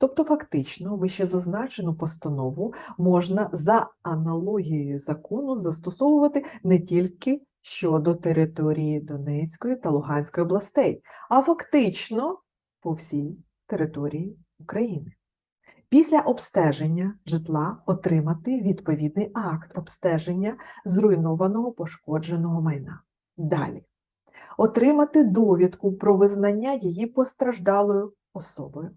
Тобто, фактично, вищезазначену постанову можна за аналогією закону застосовувати не тільки щодо території Донецької та Луганської областей, а фактично по всій території України. Після обстеження житла отримати відповідний акт обстеження зруйнованого пошкодженого майна. Далі. Отримати довідку про визнання її постраждалою особою.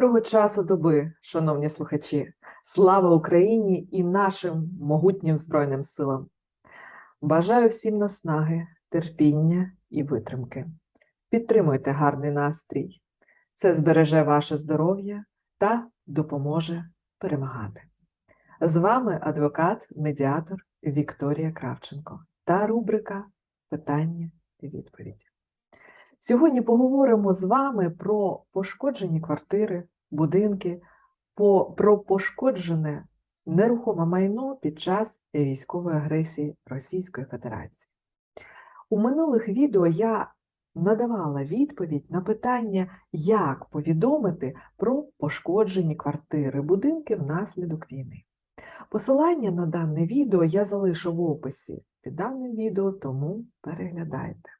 Доброго часу доби, шановні слухачі! Слава Україні і нашим могутнім Збройним силам! Бажаю всім наснаги, терпіння і витримки. Підтримуйте гарний настрій. Це збереже ваше здоров'я та допоможе перемагати. З вами адвокат, медіатор Вікторія Кравченко та рубрика Питання і відповіді. Сьогодні поговоримо з вами про пошкоджені квартири, будинки, про пошкоджене нерухоме майно під час військової агресії Російської Федерації. У минулих відео я надавала відповідь на питання, як повідомити про пошкоджені квартири, будинки внаслідок війни. Посилання на дане відео я залишу в описі під даним відео, тому переглядайте.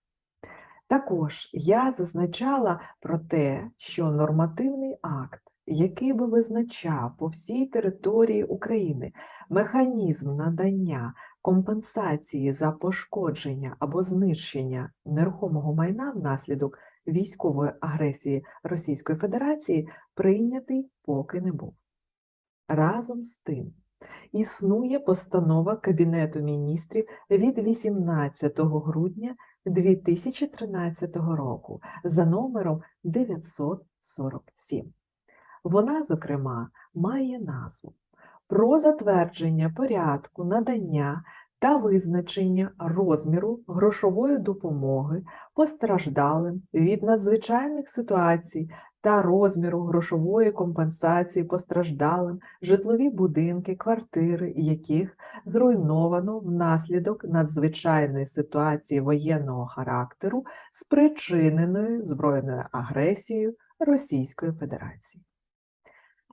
Також я зазначала про те, що нормативний акт, який би визначав по всій території України механізм надання компенсації за пошкодження або знищення нерухомого майна внаслідок військової агресії Російської Федерації, прийнятий поки не був. Разом з тим, існує постанова Кабінету міністрів від 18 грудня 2013 року за номером 947. Вона, зокрема, має назву про затвердження порядку надання та визначення розміру грошової допомоги постраждалим від надзвичайних ситуацій та розміру грошової компенсації постраждалим житлові будинки, квартири, яких зруйновано внаслідок надзвичайної ситуації воєнного характеру, спричиненої збройною агресією Російської Федерації.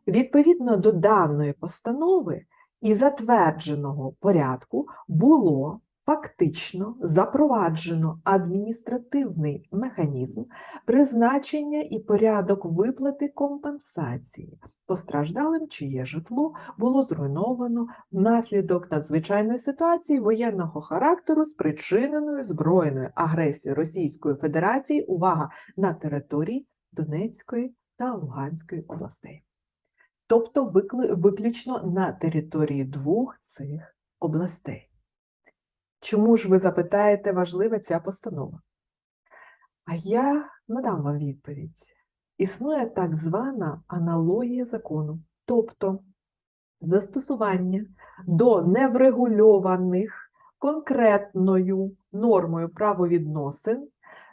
Відповідно до даної постанови і затвердженого порядку було фактично запроваджено адміністративний механізм призначення і порядок виплати компенсації постраждалим, чиє житло було зруйновано внаслідок надзвичайної ситуації воєнного характеру, спричиненої збройною агресією Російської Федерації, увага на території Донецької та Луганської областей. Тобто виключно на території двох цих областей. Чому ж ви запитаєте, важлива ця постанова? А я надам вам відповідь. Існує так звана аналогія закону, тобто застосування до неврегульованих конкретною нормою правовідносин,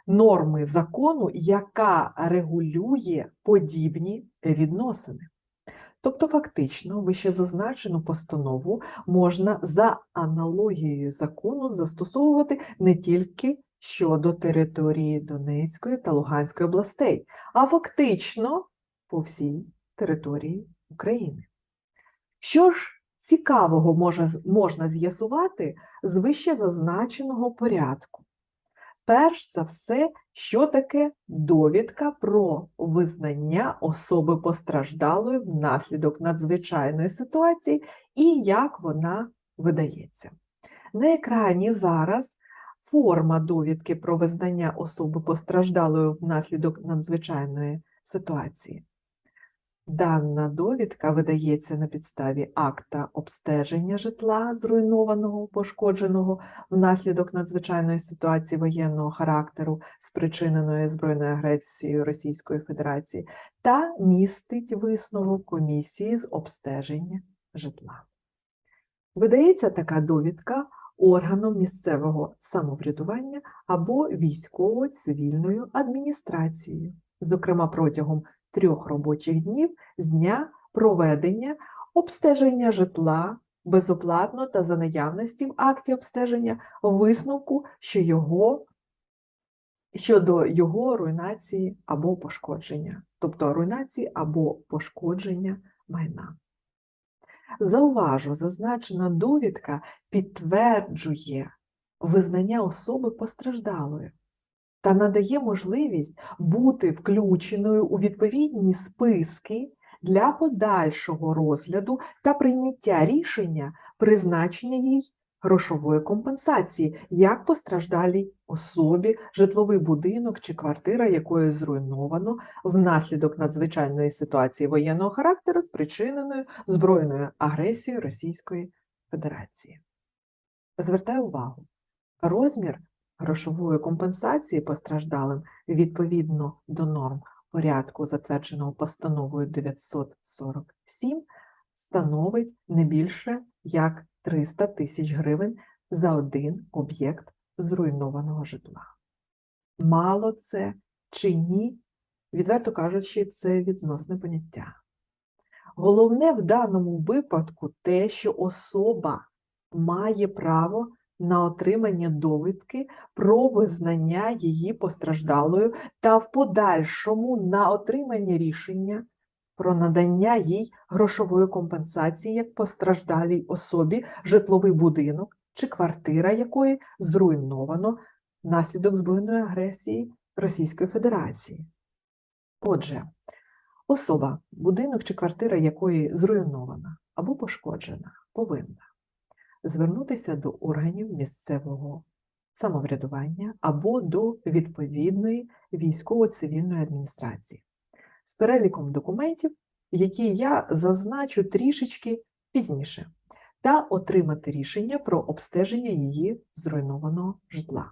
норми закону, яка регулює подібні відносини. Тобто, фактично, вищезазначену постанову можна за аналогією закону застосовувати не тільки щодо території Донецької та Луганської областей, а фактично по всій території України. Що ж цікавого може, можна з'ясувати з вищезазначеного порядку? Перш за все, що таке довідка про визнання особи постраждалої внаслідок надзвичайної ситуації і як вона видається. На екрані зараз форма довідки про визнання особи постраждалої внаслідок надзвичайної ситуації. Дана довідка видається на підставі акта обстеження житла, зруйнованого, пошкодженого внаслідок надзвичайної ситуації воєнного характеру, спричиненої збройною агресією Російської Федерації, та містить висновок комісії з обстеження житла. Видається така довідка органом місцевого самоврядування або військово-цивільною адміністрацією, зокрема протягом трьох робочих днів з дня проведення обстеження житла безоплатно та за наявності в акті обстеження висновку, що його щодо його руйнації або пошкодження, тобто руйнації або пошкодження майна. Зауважу, зазначена довідка підтверджує визнання особи постраждалою та надає можливість бути включеною у відповідні списки для подальшого розгляду та прийняття рішення призначення їй грошової компенсації як постраждалій особі, житловий будинок чи квартира, якою зруйновано внаслідок надзвичайної ситуації воєнного характеру, спричиненої збройною агресією Російської Федерації. Звертаю увагу, розмір грошової компенсації постраждалим відповідно до норм порядку, затвердженого постановою 947, становить не більше як 300 тисяч гривень за один об'єкт зруйнованого житла. Мало це чи ні, відверто кажучи, це відносне поняття. Головне в даному випадку те, що особа має право на отримання довідки про визнання її постраждалою та в подальшому на отримання рішення про надання їй грошової компенсації як постраждалій особі житловий будинок чи квартира якої зруйновано внаслідок збройної агресії Російської Федерації. Отже, особа, будинок чи квартира якої зруйнована або пошкоджена, повинна звернутися до органів місцевого самоврядування або до відповідної військово-цивільної адміністрації з переліком документів, які я зазначу трішечки пізніше, та отримати рішення про обстеження її зруйнованого житла.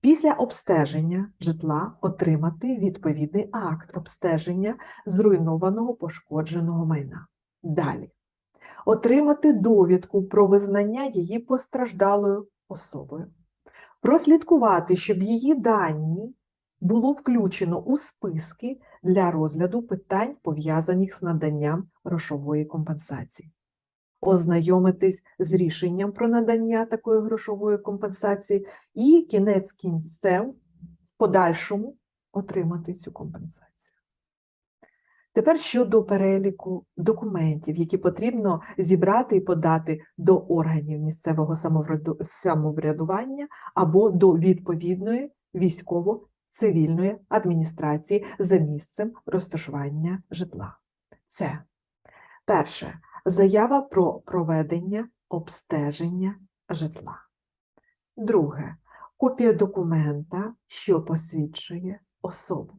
Після обстеження житла отримати відповідний акт обстеження зруйнованого пошкодженого майна. Далі отримати довідку про визнання її постраждалою особою, прослідкувати, щоб її дані було включено у списки для розгляду питань, пов'язаних з наданням грошової компенсації, ознайомитись з рішенням про надання такої грошової компенсації і кінець кінцем в подальшому отримати цю компенсацію. Тепер щодо переліку документів, які потрібно зібрати і подати до органів місцевого самоврядування або до відповідної військово-цивільної адміністрації за місцем розташування житла. Це перше заява про проведення обстеження житла. Друге копія документа, що посвідчує особу.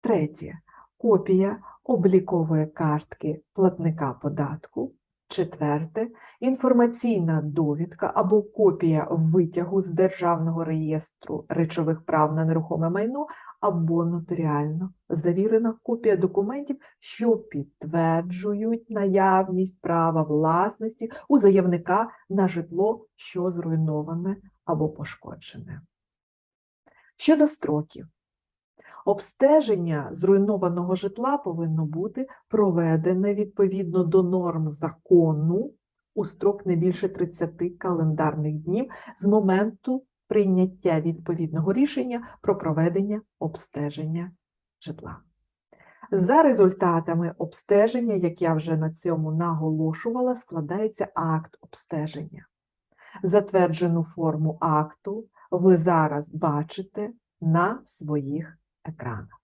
Третє копія облікової картки платника податку. Четверте інформаційна довідка або копія витягу з Державного реєстру речових прав на нерухоме майно або нотаріально завірена копія документів, що підтверджують наявність права власності у заявника на житло, що зруйноване або пошкоджене. Щодо строків, Обстеження зруйнованого житла повинно бути проведене відповідно до норм закону у строк не більше 30 календарних днів з моменту прийняття відповідного рішення про проведення обстеження житла. За результатами обстеження, як я вже на цьому наголошувала, складається акт обстеження. Затверджену форму акту ви зараз бачите на своїх екранах.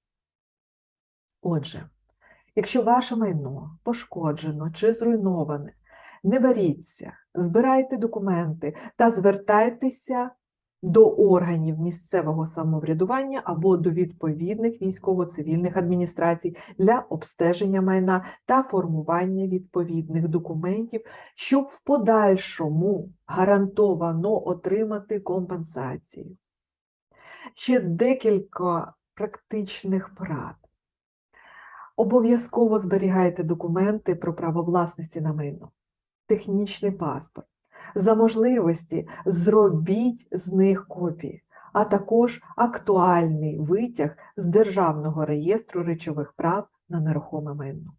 Отже, якщо ваше майно пошкоджено чи зруйноване, не беріться, збирайте документи та звертайтеся до органів місцевого самоврядування або до відповідних військово-цивільних адміністрацій для обстеження майна та формування відповідних документів, щоб в подальшому гарантовано отримати компенсацію. Ще декілька практичних порад. Обов'язково зберігайте документи про право власності на майно, технічний паспорт, За можливості зробіть з них копії, а також актуальний витяг з Державного реєстру речових прав на нерухоме майно.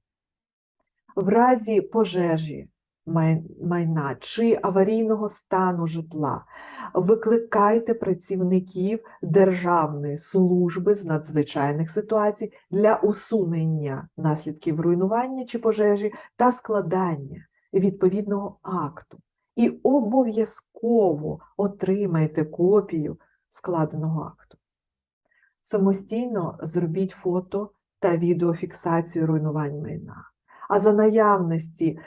В разі пожежі майна чи аварійного стану житла викликайте працівників Державної служби з надзвичайних ситуацій для усунення наслідків руйнування чи пожежі та складання відповідного акту. І обов'язково отримайте копію складеного акту. Самостійно зробіть фото та відеофіксацію руйнувань майна. А за наявності е,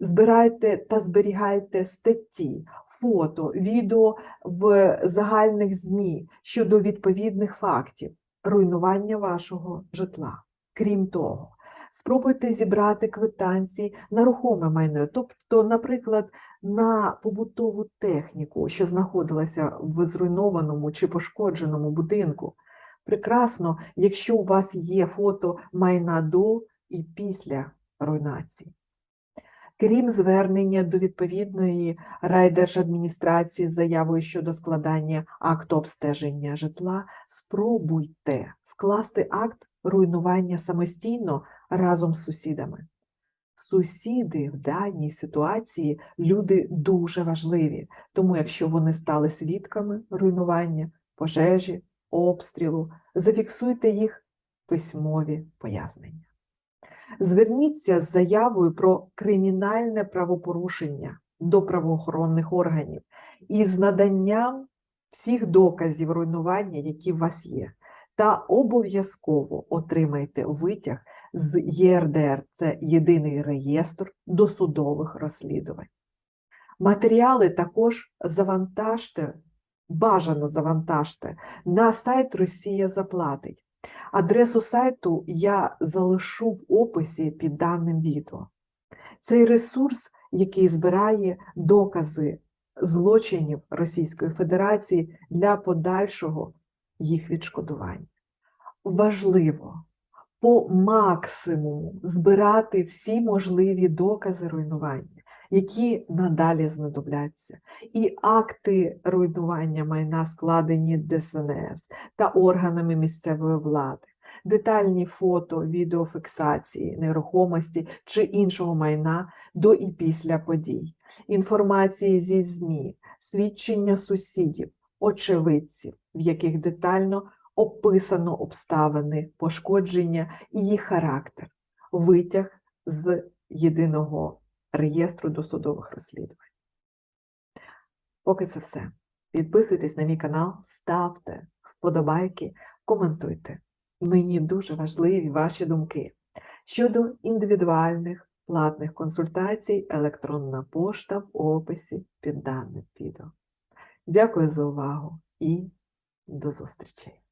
збирайте та зберігайте статті, фото, відео в загальних ЗМІ щодо відповідних фактів руйнування вашого житла. Крім того, спробуйте зібрати квитанції на рухоме майно, тобто, наприклад, на побутову техніку, що знаходилася в зруйнованому чи пошкодженому будинку. Прекрасно, якщо у вас є фото майна до і після руйнації. Крім звернення до відповідної райдержадміністрації з заявою щодо складання акту обстеження житла, спробуйте скласти акт руйнування самостійно разом з сусідами. Сусіди в даній ситуації люди дуже важливі, тому якщо вони стали свідками руйнування, пожежі, обстрілу, зафіксуйте їх письмові пояснення. Зверніться з заявою про кримінальне правопорушення до правоохоронних органів із наданням всіх доказів руйнування, які у вас є, та обов'язково отримайте витяг з ЄРДР, це єдиний реєстр досудових розслідувань. Матеріали також завантажте, бажано завантажте на сайт Росія заплатить. Адресу сайту я залишу в описі під даним відео. Цей ресурс, який збирає докази злочинів Російської Федерації для подальшого їх відшкодування. Важливо по максимуму збирати всі можливі докази руйнування, які надалі знадобляться, і акти руйнування майна складені ДСНС та органами місцевої влади, детальні фото, відеофіксації нерухомості чи іншого майна до і після подій, інформації зі ЗМІ, свідчення сусідів, очевидців, в яких детально описано обставини пошкодження і їх характер, витяг з єдиного реєстру досудових розслідувань. Поки це все. Підписуйтесь на мій канал, ставте вподобайки, коментуйте. Мені дуже важливі ваші думки. Щодо індивідуальних платних консультацій, електронна пошта в описі під даним відео. Дякую за увагу і до зустрічей!